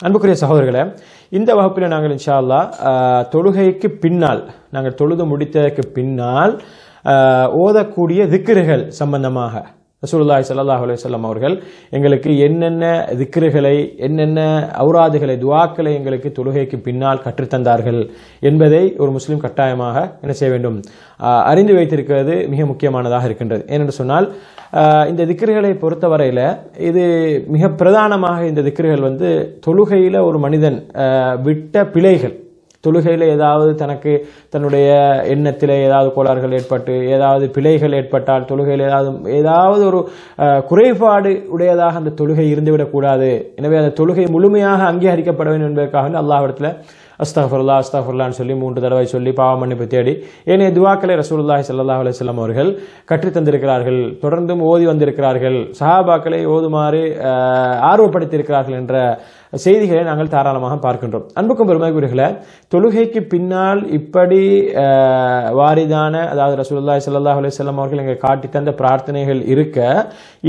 அன்புக்குரிய சகோதரர்களே இந்த வகுப்பில் நாங்கள் இன்ஷா ஆஹ், தொழுகைக்கு பின்னால் நாங்கள் தொழுது முடித்ததற்கு பின்னால் ஆஹ், ஓதக்கூடிய திக்ருகள் சம்பந்தமாக ரசூலுல்லாஹி சல்லாஹ் அலுவலம் அவர்கள் எங்களுக்கு என்னென்ன திக்ருகளை என்னென்ன அவுராதுகளை துவாக்களை எங்களுக்கு தொழுகைக்கு பின்னால் கற்றுத்தந்தார்கள் என்பதை ஒரு முஸ்லீம் கட்டாயமாக என்ன செய்ய வேண்டும்? அறிந்து வைத்திருக்கிறது மிக முக்கியமானதாக இருக்கின்றது. ஏனென்று சொன்னால் இந்த திக்ருகளை பொறுத்தவரையில் இது மிக பிரதானமாக இந்த திக்ருகள் வந்து தொழுகையில் ஒரு மனிதன் விட்ட பிழைகள் தொழுகையில் ஏதாவது தனக்கு தன்னுடைய எண்ணத்தில் ஏதாவது கோளாறுகள் ஏற்பட்டு ஏதாவது பிழைகள் ஏற்பட்டால் தொழுகையில் ஏதாவது ஏதாவது ஒரு குறைபாடு உடையதாக அந்த தொழுகை இருந்துவிடக்கூடாது எனவே அந்த தொழுகை முழுமையாக அங்கீகரிக்கப்பட வேண்டும் என்பதற்காக அல்லாஹிடத்தில் அஸ்தாஃபுல்லா அஸ்தாஃபுல்லான்னு சொல்லி மூன்று தடவை சொல்லி பாவ மன்னிப்பு தேடி ஏனைய துவாக்களை ரசூலுல்லாஹி சல்லாஹ் அலுவலம் அவர்கள் கற்றுத் தந்திருக்கிறார்கள் தொடர்ந்தும் ஓதி வந்திருக்கிறார்கள். சஹாபாக்களை ஓதுமாறு ஆர்வப்படுத்தியிருக்கிறார்கள் என்ற செய்திகளை நாங்கள் தாராளமாக பார்க்கின்றோம். அன்புக்கும் பெருமைக்குரியர்களே தொழுகைக்கு பின்னால் இப்படி வாரிதான அதாவது ரசூல்லாய் சல்லாஹ் அலுவலம் அவர்கள் எங்கள் காட்டி தந்த பிரார்த்தனைகள் இருக்க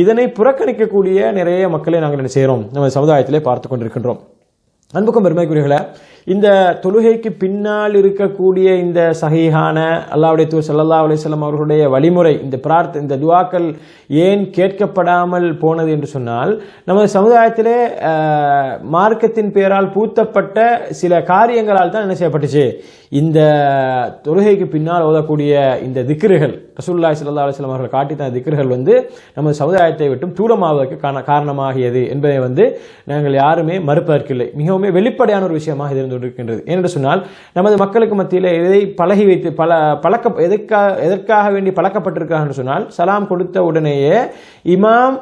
இதனை புறக்கணிக்கக்கூடிய நிறைய மக்களை நாங்கள் என்ன செய்கிறோம். நம்ம சமுதாயத்திலே பார்த்து கொண்டிருக்கின்றோம். அன்புக்கும் பெருமைக்குரியர்களே இந்த தொழுகைக்கு பின்னால் இருக்கக்கூடிய இந்த சஹீஹான அல்லாவுடைய தூர் சல்லா அலிஸ்லாம் அவர்களுடைய வழிமுறை இந்த பிரார்த்த இந்த துவாக்கள் ஏன் கேட்கப்படாமல் போனது என்று சொன்னால் நமது சமுதாயத்திலே மார்க்கத்தின் பெயரால் பூத்தப்பட்ட சில காரியங்களால் தான் என்ன செய்யப்பட்டுச்சு? இந்த தொழுகைக்கு பின்னால் ஓதக்கூடிய இந்த திக்ருகள் ரசூல்லாய் சல்லா அலிஸ்லாம் அவர்கள் காட்டி திக்ருகள் வந்து நமது சமுதாயத்தை விட்டும் தூரமாவதற்கு காரணமாகியது என்பதை வந்து நாங்கள் யாருமே மறுப்பதற்கில்லை. மிகவும் வெளிப்படையான ஒரு விஷயமாக இது இருந்து கொண்டிருக்கின்றது. ஏனென்று சொன்னால் நமது மக்களுக்கு மத்தியில் எதை பழகி வைத்து பல பழக்க எதற்காக எதற்காக வேண்டி பழக்கப்பட்டிருக்காங்க என்று சொன்னால் சலாம் கொடுத்த உடனேயே இமாம்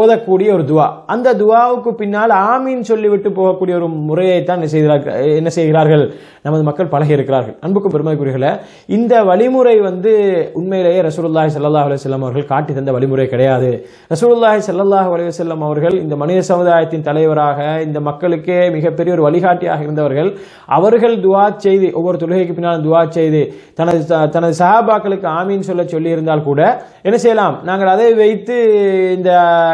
ஓதக்கூடிய ஒரு துவா. அந்த துவாவுக்கு பின்னால் ஆமீன் சொல்லிவிட்டு போகக்கூடிய ஒரு முறையை தான் என்ன செய்கிறார்கள் என்ன செய்கிறார்கள்? நமது மக்கள் பழகி இருக்கிறார்கள். அன்புக்கும் பெருமைக்குரியர்களே இந்த வழிமுறை வந்து உண்மையிலேயே ரசூலுல்லாஹி சல்லாஹ் அலுவலம் அவர்கள் காட்டி தந்த வழிமுறை கிடையாது. ரசூலுல்லாஹி சல்லாஹ் அலுவலம் அவர்கள் இந்த மனித சமுதாயத்தின் தலைவராக இந்த மக்களுக்கே மிகப்பெரிய ஒரு வழிகாட்டியாக இருந்தவர்கள். அவர்கள் துவா செய்து ஒவ்வொரு தொழுகைக்கு பின்னால் துவா செய்து தனது தனது சஹாபாக்களுக்கு ஆமீன் சொல்ல சொல்லியிருந்தால் கூட என்ன செய்யலாம்? நாங்கள் அதை வைத்து இந்த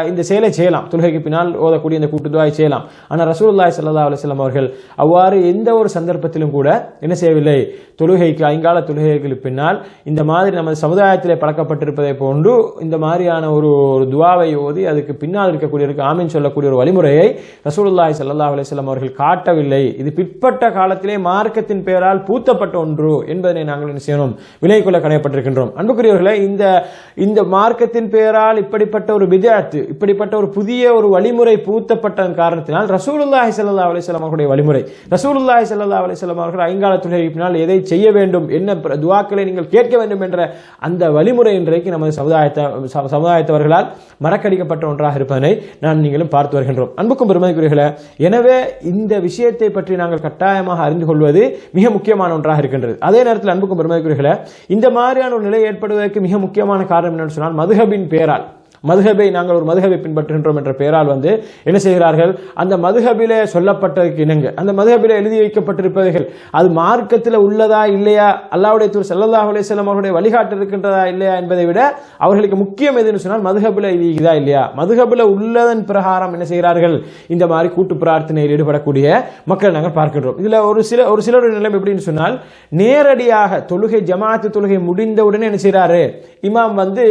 இந்த செயலை செய்யலாம். தொழுகைக்கு பின்னால் ஓதக்கூடிய இந்த கூட்டு துவாயை செய்யலாம். ஆனால் ரசூல்லாய் சல்லா அலுவலம் அவர்கள் அவ்வாறு எந்த ஒரு சந்தர்ப்பத்திலும் கூட என்ன செய்யவில்லை. தொழுகைக்கு ஐங்கால தொழுகைகளுக்கு பின்னால் இந்த மாதிரி நமது சமுதாயத்திலே பழக்கப்பட்டிருப்பதை போன்று இந்த மாதிரியான ஒரு ஒரு துவாவை ஓதி அதுக்கு பின்னால் இருக்கக்கூடியவருக்கு ஆமீன் சொல்லக்கூடிய ஒரு வழிமுறையை ரசூலுல்லாய் சல்லா அலைஹி அவர்கள் காட்டவில்லை. இது பிற்பட்ட காலத்திலே மார்க்கத்தின் பெயரால் பூத்தப்பட்ட ஒன்று என்பதனை நாங்கள் என்ன செய்யணும்? விலை கொள்ள கடையப்பட்டிருக்கின்றோம் அன்புக்குரியவர்களே இந்த இந்த மார்க்கத்தின் பெயரால் இப்படிப்பட்ட ஒரு விதத்து இப்படிப்பட்ட ஒரு புதிய ஒரு வழிமுறை பூத்தப்பட்ட காரணத்தினால் ரசூலுல்லாஹி சல்லா அலிஸ்லாம் அவர்களுடைய வழிமுறை. ரசூலுல்லாஹி சல்லா அலிஸ்லாம் அவர்கள் ஐங்கால தொழுகைக்கு எதை செய்ய வேண்டும் என்ன பிர- நீங்கள் கேட்க வேண்டும் என்ற அந்த வழிமுறை இன்றைக்கு நமது சமுதாயத்தை ச- சமுதாயத்தவர்களால் மறக்கடிக்கப்பட்ட ஒன்றாக இருப்பதனை நான் நீங்களும் பார்த்து வருகின்றோம். அன்புக்கும் பெருமதிக்குரியர்களே எனவே இந்த விஷயத்தை பற்றி நாங்கள் கட்டாயமாக அறிந்து கொள்வது மிக முக்கியமான ஒன்றாக இருக்கின்றது. அதே நேரத்தில் அன்புக்கும் பெருமதிக்குரியர்களே இந்த மாதிரியான ஒரு நிலை ஏற்படுவதற்கு மிக முக்கியமான காரணம் என்னன்னு சொன்னால் மதுஹபின் பெயரால் மதுகபை நாங்கள் ஒரு மதுகபை பின்பற்றுகின்றோம் என்ற பெயரால் வந்து என்ன செய்கிறார்கள்? அந்த மதுகபிலே சொல்லப்பட்டதுக்கு இணங்க. அந்த மதுஹபிலே எழுதி வைக்கப்பட்டிருப்பவைகள் அது மார்க்கத்தில் உள்ளதா இல்லையா? அல்லாவுடைய தூர் ஸல்லல்லாஹு அலைஹி அவருடைய வழிகாட்டு இருக்கின்றதா இல்லையா என்பதை விட அவர்களுக்கு முக்கியம் எதுன்னு சொன்னால் மதுகபில இது இதா இல்லையா? மதுகபில உள்ளதன் பிரகாரம் என்ன செய்கிறார்கள்? இந்த மாதிரி கூட்டு பிரார்த்தனையில் ஈடுபடக்கூடிய மக்கள் நாங்கள் பார்க்கின்றோம். இதில் ஒரு சில ஒரு சிலருடைய நிலைமை எப்படின்னு சொன்னால் நேரடியாக தொழுகை ஜமாத்து தொழுகை முடிந்தவுடனே என்ன செய்கிறாரு இமாம் வந்து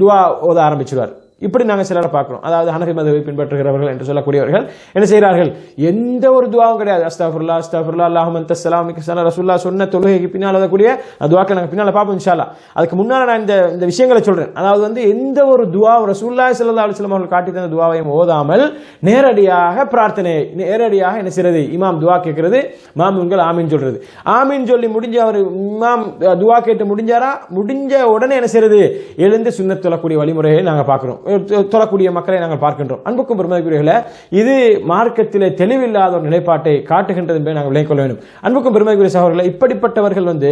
துவா ஓத ஆரம்பிச்சிருவார். இப்படி நாங்கள் சிலரை பார்க்கிறோம். அதாவது ஹனஃபி மதவை பின்பற்றுகிறவர்கள் என்று சொல்லக்கூடியவர்கள் என்ன செய்கிறார்கள்? எந்த ஒரு துவாவும் கிடையாது. அஸ்தாஃபுல்லா அஸ்தாஃபுல்லா அல்லாஹும் தஸ்ஸலாம் சலாம் ரசுல்லா சொன்ன தொழுகைக்கு பின்னால் அதக்கூடிய துவாக்கள் நாங்கள் பின்னால் பார்ப்போம் இன்ஷாலா அதுக்கு முன்னால் நான் இந்த இந்த விஷயங்களை சொல்கிறேன் அதாவது வந்து எந்த ஒரு துவாவும் ரசுல்லா ஸல்லல்லாஹு அலைஹி வஸல்லம் அவர்கள் காட்டி தந்த துவாவையும் ஓதாமல் நேரடியாக பிரார்த்தனை நேரடியாக என்ன செய்யறது இமாம் துவா கேட்கிறது. மாமூன்கள் ஆமீன் சொல்றது. ஆமீன் சொல்லி முடிஞ்ச அவர் இமாம் துவா கேட்டு முடிஞ்சாரா? முடிஞ்ச உடனே என்ன செய்யறது எழுந்து சுண்ணத் தொழக்கூடிய வழிமுறையை நாங்கள் பார்க்குறோம். தொழக்கூடிய மக்களை நாங்கள் பார்க்கின்றோம். அன்புக்கும் பெருமதிக்குரியவர்களே இது மார்க்கத்திலே தெளிவில்லாத ஒரு நிலைப்பாட்டை காட்டுகின்றது என்பதை நாங்கள் விளங்கிக் கொள்ள வேண்டும். அன்புக்கும் பெருமதிக்குரிய சகோதரர்களை இப்படிப்பட்டவர்கள் வந்து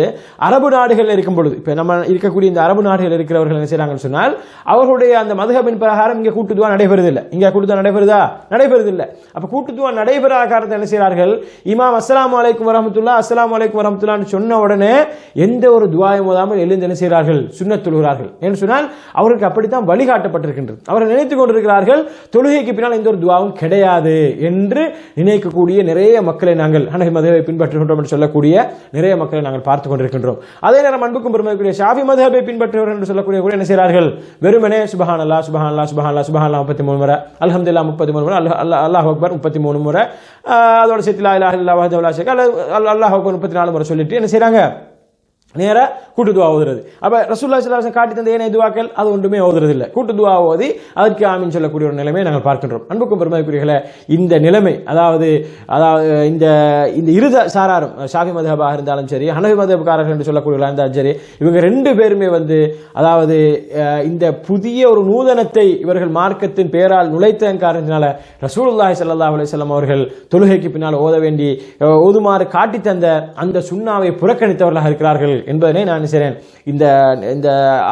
அரபு நாடுகளில் இருக்கும் பொழுது இப்போ நம்ம இருக்கக்கூடிய இந்த அரபு நாடுகள் இருக்கிறவர்கள் என்ன செய்கிறாங்கன்னு சொன்னால் அவர்களுடைய அந்த மதுகபின் பிரகாரம் இங்கே கூட்டுதுவா நடைபெறுதில்லை. இங்கே கூட்டுதுவா நடைபெறுதா? நடைபெறுதில்லை. அப்போ கூட்டுதுவா நடைபெறாத காரணத்தை என்ன செய்கிறார்கள்? இமாம் அஸ்லாம் அலைக்கும் வரமத்துல்லா அஸ்ஸலாமு அலைக்கும் வரமத்துல்லான்னு சொன்ன உடனே எந்த ஒரு துவாயம் ஓதாமல் எழுந்து என்ன செய்கிறார்கள்? சுண்ணத் தொழுகிறார்கள் என்று சொன்னால் அவர்களுக்கு அப்படித்தான் வழிகாட்டப்பட்டிருக்கின்றது. இருக்கின்றது அவர்கள் நினைத்துக் கொண்டிருக்கிறார்கள் தொழுகைக்கு பின்னால் எந்த ஒரு துவாவும் கிடையாது என்று நினைக்கக்கூடிய நிறைய மக்களை நாங்கள் ஹனகி மதவை பின்பற்றுகின்றோம் என்று சொல்லக்கூடிய நிறைய மக்களை நாங்கள் பார்த்துக் கொண்டிருக்கின்றோம். அதே நேரம் அன்புக்கும் பெருமைக்குரிய ஷாஃபி மதஹபை பின்பற்றுவர் என்று சொல்லக்கூடிய கூட என்ன செய்கிறார்கள்? வெறுமனே சுபஹான் அல்லா சுபஹான் அல்லா சுபஹான் அல்லா சுபஹான் அல்லா முப்பத்தி மூணு முறை அல்ஹம்துலில்லாஹ் முப்பத்தி மூணு முறை அல்லா அல்லாஹ் அல்லாஹ் அக்பர் முப்பத்தி மூணு முறை அதோட சேர்த்து லா இலாஹ இல்லல்லாஹ் வஹ்தஹு அல்லாஹ் அக்பர் முப்பத்தி நாலு முறை சொல்லிட்டு என்ன செய்கிறாங்க நேராக கூட்டு துவா ஓதுறது. அப்ப ரசூல்லா சிலாசன் காட்டி தந்த ஏனைய துவாக்கள் அது ஒன்றுமே ஓதுறது இல்லை கூட்டு துவா ஓதி அதற்கு ஆமீன் சொல்லக்கூடிய ஒரு நிலைமையை நாங்கள் பார்க்கின்றோம். அன்புக்கும் பெருமைக்குரியர்களே இந்த நிலைமை அதாவது அதாவது இந்த இந்த இருத சாராரும் ஷாஃபி மதபாக இருந்தாலும் சரி ஹனவி மதபுக்காரர்கள் என்று சொல்லக்கூடியவர்களாக இருந்தாலும் சரி இவங்க ரெண்டு பேருமே வந்து அதாவது இந்த புதிய ஒரு நூதனத்தை இவர்கள் மார்க்கத்தின் பெயரால் நுழைத்த காரணத்தினால ரசூலுல்லாஹி சல்லா அலிசல்லாம் அவர்கள் தொழுகைக்கு பின்னால் ஓத வேண்டி ஓதுமாறு காட்டி தந்த அந்த சுண்ணாவை புறக்கணித்தவர்களாக இருக்கிறார்கள். என்பதனை நான் செய்கிறேன் இந்த இந்த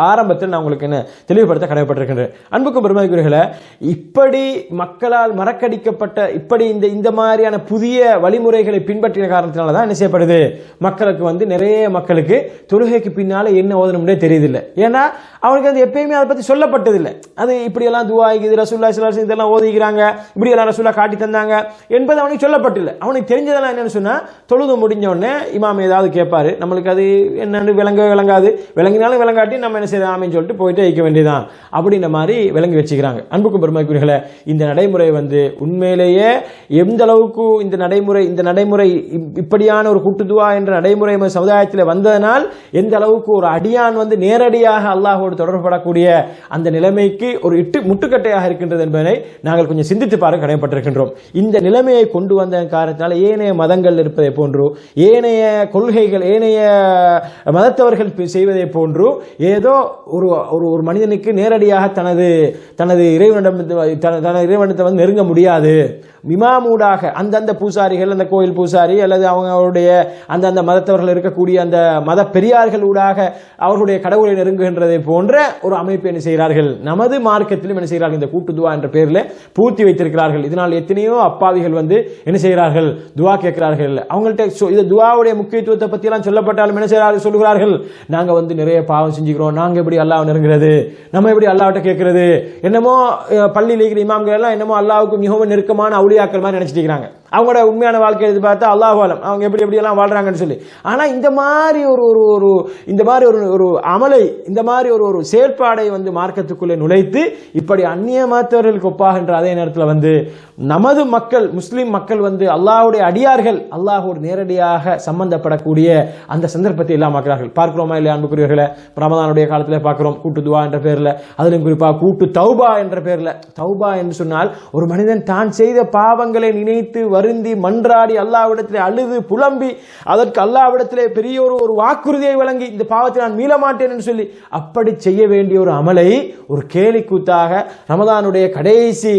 ஆரம்பத்தில் நான் உங்களுக்கு என்ன தெளிவுபடுத்த கடமைப்பட்டிருக்கின்றேன். அன்புக்கும் பெருமதிக்குரியர்களே இப்படி மக்களால் மறக்கடிக்கப்பட்ட இப்படி இந்த இந்த மாதிரியான புதிய வழிமுறைகளை பின்பற்றின காரணத்தினால தான் என்ன செய்யப்படுது? மக்களுக்கு வந்து நிறைய மக்களுக்கு தொழுகைக்கு பின்னால் என்ன ஓதணும்னே தெரியுதில்லை. ஏன்னா அவனுக்கு அது எப்பயுமே அதை பத்தி சொல்லப்பட்டதில்லை. அது இப்படியெல்லாம் துவா இது ரசூல்லா சிலாசி இதெல்லாம் ஓதிக்கிறாங்க இப்படியெல்லாம் ரசூல்லா காட்டி தந்தாங்க என்பது அவனுக்கு சொல்லப்பட்டில்லை. அவனுக்கு தெரிஞ்சதெல்லாம் என்னன்னு சொன்னா தொழுது முடிஞ்சோடனே இமாம் ஏதாவது கேட்பாரு நம்மளுக்கு அது என்னன்னு விளங்க விளங்காது. விளங்கினாலும் விளங்காட்டி நம்ம என்ன செய்யலாம் ஆமின்னு சொல்லிட்டு போயிட்டு வைக்க வேண்டியதான் அப்படின்ற மாதிரி விளங்கி வச்சுக்கிறாங்க. அன்புக்கும் பெருமைக்குரியர்களே இந்த நடைமுறை வந்து உண்மையிலேயே எந்த அளவுக்கு இந்த நடைமுறை இந்த நடைமுறை இப்- இப்படியான ஒரு கூட்டுதுவா என்ற நடைமுறை சமுதாயத்தில் வந்ததனால் எந்த அளவுக்கு ஒரு அடியான் வந்து நேரடியாக அல்லாஹோடு தொடர்படக்கூடிய அந்த நிலைமைக்கு ஒரு இட்டு முட்டுக்கட்டையாக இருக்கின்றது என்பதை நாங்கள் கொஞ்சம் சிந்தித்து பார்க்க கடமைப்பட்டிருக்கின்றோம் இந்த நிலைமையை கொண்டு வந்த காரணத்தினால் ஏனைய மதங்கள் இருப்பதை போன்று ஏனைய கொள்கைகள் ஏனைய மதத்தவர்கள் செய்வதை போன்று ஏதோ ஒரு ஒரு ஒரு மனிதனுக்கு நேரடியாக தனது தனது இறைவனிடம் தனது இறைவனத்தை வந்து நெருங்க முடியாது. விமாமூடாக அந்தந்த பூசாரிகள் அந்த கோயில் பூசாரி அல்லது அவங்களுடைய அந்தந்த மதத்தவர்கள் இருக்கக்கூடிய அந்த மத பெரியார்கள் ஊடாக அவர்களுடைய கடவுளை நெருங்குகின்றதை போன்ற ஒரு அமைப்பு என்ன செய்கிறார்கள்? நமது மார்க்கத்திலும் என்ன செய்கிறார்கள்? இந்த கூட்டு துவா என்ற பெயரில் பூர்த்தி வைத்திருக்கிறார்கள். இதனால் எத்தனையோ அப்பாவிகள் வந்து என்ன செய்கிறார்கள்? துவா கேட்கிறார்கள். அவங்கள்ட்ட இது துவாவுடைய முக்கியத்துவத்தை பற்றியெல்லாம் சொல்லப்பட்டாலும் என்ன செய்கிறார்கள்? சொல்லுகிறார்கள். நாங்கள் வந்து நிறைய பாவம் செஞ்சுக்கிறோம். நாங்கள் எப்படி அல்லாஹ் நெருங்குறது? நம்ம எப்படி அல்லாவிட்ட கேட்கறது? என்னமோ பள்ளியில் இருக்கிற இமாம்கள் எல்லாம் என்னமோ அல்லாவுக்கு மிகவும் நெருக்கமான அவுளியாக்கள் மாதிரி நினைச்சிட்டு இருக்கிறாங்க. அவங்களோட உண்மையான வாழ்க்கையை எடுத்து பார்த்தா அல்லாஹ் அவங்க எப்படி எப்படி எல்லாம் வாழ்றாங்கன்னு சொல்லி. ஆனால் இந்த மாதிரி ஒரு ஒரு ஒரு இந்த மாதிரி ஒரு ஒரு அமலை இந்த மாதிரி ஒரு ஒரு செயற்பாடை வந்து மார்க்கத்துக்குள்ளே நுழைத்து இப்படி அந்நிய மதத்தவர்களுக்கு ஒப்பாகின்ற அதே நேரத்தில் வந்து நமது மக்கள் முஸ்லீம் மக்கள் வந்து அல்லாஹ்வுடைய அடியார்கள் அல்லாஹோடு நேரடியாக சம்பந்தப்படக்கூடிய அந்த சந்தர்ப்பத்தை இல்லாமக்கிறார்கள் பார்க்கிறோமா இல்லையா அன்புக்குரியவர்களை? ரமதானுடைய காலத்தில் பார்க்கிறோம் கூட்டு துவா என்ற பேரில் அதிலும் குறிப்பாக கூட்டு தௌபா என்ற பேரில். தௌபா என்று சொன்னால் ஒரு மனிதன் தான் செய்த பாவங்களை நினைத்து வருந்தி மன்றாடி அல்லாவிடத்திலே அழுது புலம்பி அதற்கு அல்லாவிடத்திலே பெரிய ஒரு ஒரு வாக்குறுதியை வழங்கி இந்த பாவத்தை நான் மீள மாட்டேன் என்று சொல்லி அப்படி செய்ய வேண்டிய ஒரு அமலை ஒரு கேலிக்கூத்தாக ரமதானுடைய கடைசி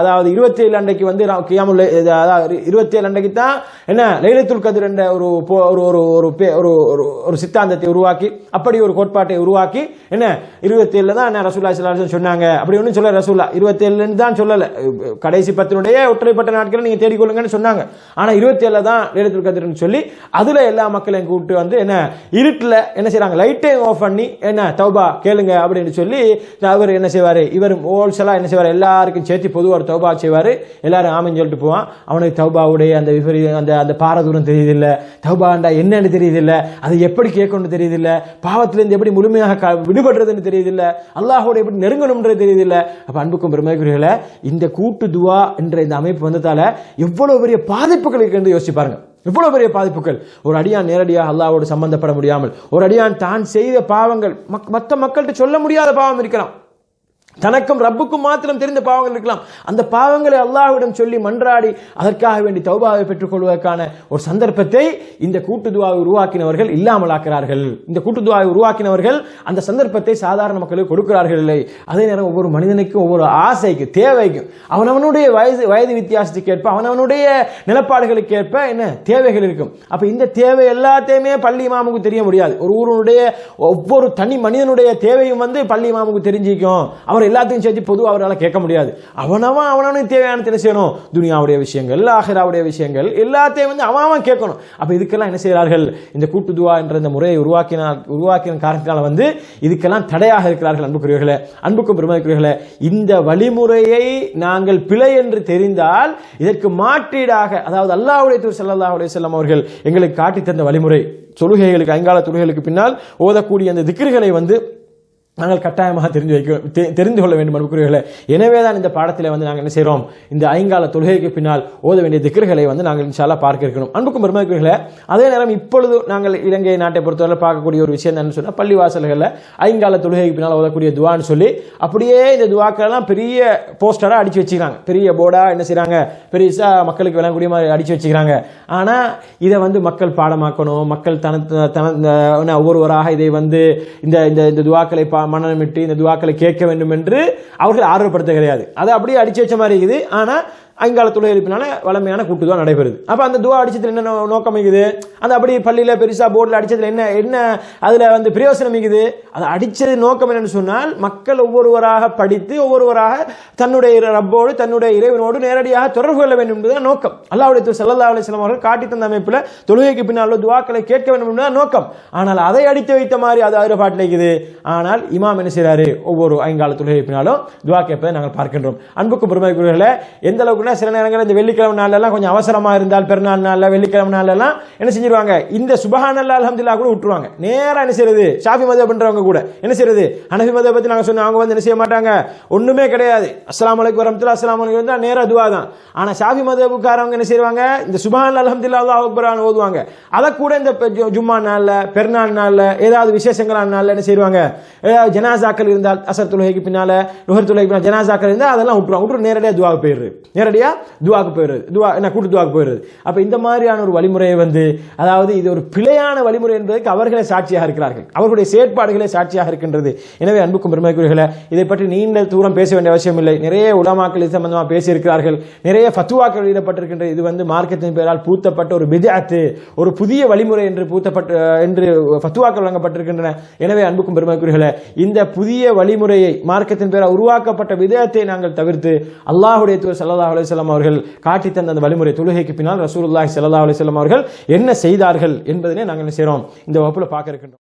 அதாவது இருபத்தி ஏழு அன்றைக்கு வந்து கியாமுல் அதாவது இருபத்தி ஏழு அன்றைக்கு தான் என்ன லைலத்துல் கதிர் என்ற ஒரு ஒரு ஒரு ஒரு ஒரு ஒரு சித்தாந்தத்தை உருவாக்கி அப்படி ஒரு கோட்பாட்டை உருவாக்கி என்ன இருபத்தி ஏழுல தான் என்ன ரசூல்லா சொன்னாங்க. அப்படி ஒன்றும் சொல்ல ரசூல்லா இருபத்தி ஏழுன்னு தான் சொல்லல. கடைசி பத்தினுடைய ஒற்றைப்பட்ட நாட்களை நீங்க கொள்ளுங்கன்னு சொன்னாங்க. ஆனால் இருபத்தி ஏழில் தான் லைலத்துல் கதிர்னு சொல்லி அதில் எல்லா மக்களையும் கூப்பிட்டு வந்து என்ன இருட்டில் என்ன செய்கிறாங்க லைட்டையும் ஆஃப் பண்ணி என்ன தௌபா கேளுங்க அப்படின்னு சொல்லி அவர் என்ன செய்வார்? இவர் ஹோல்சலா என்ன செய்வார்? எல்லாருக்கும் சேர்த்து பொதுவாக ஒரு தௌபா செய்வார். எல்லாரும் ஆமின்னு சொல்லிட்டு போவான். அவனுக்கு தௌபாவுடைய அந்த விபரீ அந்த அந்த பாரதூரம் தெரியுதில்ல. தௌபாண்டா என்னன்னு தெரியுதில்ல. அது எப்படி கேட்கணும்னு தெரியுதில்ல. பாவத்திலேருந்து எப்படி முழுமையாக க- விடுபடுறதுன்னு தெரியுதில்ல. அல்லாஹோட எப்படி நெருங்கணும்ன்றது தெரியுதில்ல. அப்போ அன்புக்கும் பெருமைக்குரியர்களே இந்த கூட்டு துவா என்ற இந்த அமைப்பு வந்ததால் எவ்வளோ எவ்வளவு பெரிய பாதிப்புகள் இருக்குன்னு யோசிச்சு பாருங்க. இவ்வளவு பெரிய பாதிப்புகள்? ஒரு அடியான் நேரடியாக அல்லாவோடு சம்பந்தப்பட முடியாமல் ஒரு அடியான் தான் செய்த பாவங்கள் மக்- மற்ற மக்கள்கிட்ட சொல்ல முடியாத பாவம் இருக்கலாம். தனக்கும் ரப்புக்கும் மாத்திரம் தெரிந்த பாவங்கள் இருக்கலாம். அந்த பாவங்களை அல்லாஹ்விடம் சொல்லி மன்றாடி அதற்காக வேண்டி தௌபாவை பெற்றுக் கொள்வதற்கான ஒரு சந்தர்ப்பத்தை இந்த கூட்டுதுவாவை உருவாக்கினவர்கள் இல்லாமலாக்கிறார்கள். இந்த கூட்டுதுவாவை உருவாக்கினவர்கள் அந்த சந்தர்ப்பத்தை சாதாரண மக்களுக்கு கொடுக்கிறார்கள். இல்லை அதே நேரம் ஒவ்வொரு மனிதனுக்கும் ஒவ்வொரு ஆசைக்கு தேவைக்கும் அவனவனுடைய வயது வயது வித்தியாசத்துக்கு ஏற்ப அவனவனுடைய நிலப்பாடுகளுக்கு ஏற்ப என்ன? தேவைகள் இருக்கும். அப்ப இந்த தேவை எல்லாத்தையுமே பள்ளி மாமுக்கு தெரிய முடியாது. ஒரு ஊருடைய ஒவ்வொரு தனி மனிதனுடைய தேவையும் வந்து பள்ளி மாமுக்கு தெரிஞ்சிக்கும். அவர் அவர் எல்லாத்தையும் சேர்த்து பொதுவாக அவரால் கேட்க முடியாது. அவனவன் அவனவனுக்கு தேவையான என்ன செய்யணும்? துனியாவுடைய விஷயங்கள் ஆஹிராவுடைய விஷயங்கள் எல்லாத்தையும் வந்து அவன் அவன் கேட்கணும். அப்போ இதுக்கெல்லாம் என்ன செய்கிறார்கள்? இந்த கூட்டு துவா என்ற இந்த முறையை உருவாக்கினால் உருவாக்கின காரணத்தினால் வந்து இதுக்கெல்லாம் தடையாக இருக்கிறார்கள் அன்புக்குரியவர்களே. அன்புக்கும் பெருமதிக்குரியவர்களே இந்த வழிமுறையை நாங்கள் பிழை என்று தெரிந்தால் இதற்கு மாற்றீடாக அதாவது அல்லாவுடைய தூர் செல்லல்லாவுடைய செல்லம் அவர்கள் எங்களுக்கு காட்டி தந்த வழிமுறை தொழுகைகளுக்கு ஐங்கால தொழுகைகளுக்கு பின்னால் ஓதக்கூடிய அந்த திக்ருகளை வந்து நாங்கள் கட்டாயமாக தெரிந்து வைக்க தெ- தெரிந்து கொள்ள வேண்டும் அன்புக்குரியவர்களே. எனவே தான் இந்த பாடத்தில் வந்து நாங்கள் என்ன செய்கிறோம் இந்த ஐங்கால தொழுகைக்கு பின்னால் ஓத வேண்டிய திக்கர்களை வந்து நாங்கள் இன்ஷால்லா பார்க்க இருக்கணும். அன்புக்கும் பெருமதிக்குரியவர்களே அதே நேரம் இப்பொழுது நாங்கள் இலங்கை நாட்டை பொறுத்தவரை பார்க்கக்கூடிய ஒரு விஷயம் என்னன்னு சொன்னால் பள்ளி வாசல்களில் ஐங்கால தொழுகைக்கு பின்னால் ஓதக்கூடிய துவான்னு சொல்லி அப்படியே இந்த துவாக்கெல்லாம் பெரிய போஸ்டராக அடிச்சு வச்சுக்கிறாங்க. பெரிய போர்டாக என்ன செய்கிறாங்க பெரிசா மக்களுக்கு விளங்கக்கூடிய மாதிரி அடிச்சு வச்சுக்கிறாங்க. ஆனால் இதை வந்து மக்கள் பாடமாக்கணும். மக்கள் தன தன ஒவ்வொருவராக இதை வந்து இந்த இந்த இந்த துவாக்களை பா மனநமிட்டு இந்த துவாக்களை கேட்க வேண்டும் என்று அவர்கள் ஆர்வப்படுத்த கிடையாது. அதை அப்படியே அடிச்சு வச்ச மாதிரி இருக்குது. ஆனால் ஐங்கால தொழில் எழுப்பினால வளமையான கூட்டுதுவா நடைபெறுது. அப்போ அந்த துவா அடிச்சதுல என்ன நோக்கம் இருக்குது? அந்த அப்படி பள்ளியில் பெருசாக போர்டில் அடித்ததில் என்ன என்ன அதில் வந்து பிரயோசனம் இருக்குது? அது அடித்தது நோக்கம் என்னன்னு சொன்னால் மக்கள் ஒவ்வொருவராக படித்து ஒவ்வொருவராக தன்னுடைய ரப்போடு தன்னுடைய இறைவனோடு நேரடியாக தொடர்பு கொள்ள வேண்டும் என்பதுதான் நோக்கம். அல்லாவுடைய செல்லல்லா ஸல்லல்லாஹு அலைஹி அவர்கள் காட்டி தந்த அமைப்பில் தொழுகைக்கு பின்னால் துவாக்களை கேட்க வேண்டும் என்பதுதான் நோக்கம். ஆனால் அதை அடித்து வைத்த மாதிரி அது அதில் பாட்டில் இருக்குது. ஆனால் இமாம் என்ன செய்கிறாரு ஒவ்வொரு ஐங்கால தொழுகை பின்னாலும் துவா கேட்பதை நாங்கள் பார்க்கின்றோம். அன்புக்கு பெருமைக்குரியவர்களே எந்த அளவுக்குன்னா சில நேரங்களில் இந்த வெள்ளிக்கிழமை நாளெல்லாம் கொஞ்சம் அவசரமா இருந்தால் பெருநாள் நாளில் வெள்ளிக்கிழமை நாளெல்லாம் என்ன செஞ்சிருவாங்க? இந்த சுபஹானல்லா அலமதுல்லா கூட விட்டுருவாங்க. நேராக என்ன செய்யறது ஷாஃபி மதம் பண்றவங்க கூட என்ன செய்யறது ஹனஃபி மதம் பத்தி நாங்க சொன்ன அவங்க வந்து என்ன செய்ய மாட்டாங்க? ஒன்றுமே கிடையாது. அஸ்லாம் அலைக்கும் வரமத்துல்லாஹ் அஸ்லாம் அலைக்கும் வந்தால் நேராக துவா தான். ஆனா ஷாஃபி மதபுக்காரவங்க என்ன செய்வாங்க? இந்த சுபஹான் அலமதுல்லா அல்லாஹ் அக்பர் ஓதுவாங்க. அதை கூட இந்த பெ- ஜும்மா நாளில் பெருநாள் நாளில் ஏதாவது விசேஷங்களான நாளில் என்ன செய்வாங்க? ஏதாவது ஜனாசாக்கள் இருந்தால் அசர் தொழுகைக்கு பின்னால நுகர் தொழுகைக்கு பின்னால் ஜனாசாக்கள் இருந்தால் அதெல்லாம் விட்டுருவாங்க. விட்டுரு நேரடியாக துவா போயிடுறது. நேரடியாக துவாக்கு போயிடுறது. துவா என்ன கூட்டு துவாக்கு போயிடுறது. அப்போ இந்த மாதிரியான ஒரு வழிமுறையை வந்து அதாவது இது ஒரு பிழையான வழிமுறை என்பதற்கு அவர்களே சாட்சியாக இருக்கிறார்கள். அவர்களுடைய செயற்பாடுகளே சாட்சியாக இருக்கின்றது. எனவே அன்புக்கும் பெருமைக்குரியர்களை இதை பற்றி நீண்ட தூரம் பேச வேண்டிய அவசியம் இல்லை. நிறைய உலமாக்கள் இது சம்பந்தமாக பேசியிருக்கிறார்கள். நிறைய ஃபத்துவாக்கள் எழுதப்பட்டிருக்கின்ற இது வந்து மார்க்கத்தின் பெயரால் பூத்தப்பட்ட ஒரு பிதாத்து ஒரு புதிய வழிமுறை என்று பூத்தப்பட்ட என்று ஃபத்துவாக்கள் வழங்கப்பட்டிருக்கின்றன. எனவே அன்புக்கும் பெருமைக்குரியர்களே இந்த புதிய வழிமுறையை மார்க்கத்தின் பெயரால் உருவாக்கப்பட்ட விதயத்தை நாங்கள் தவிர்த்து அல்லாஹுடைய தூர் ஸல்லல்லாஹு அலைஹி அவர்கள் காட்டி தந்த அந்த வழிமுறை தொழுகைக்கு பின்னால் ரசூலுல்லாஹி ஸல்லல்லாஹு அலைஹி வஸல்லம் அவர்கள் என்ன செய்தார்கள் என்பதனை நாங்கள் என்ன செய்கிறோம் இந்த வகுப்புல பார்க்க இருக்கின்றோம்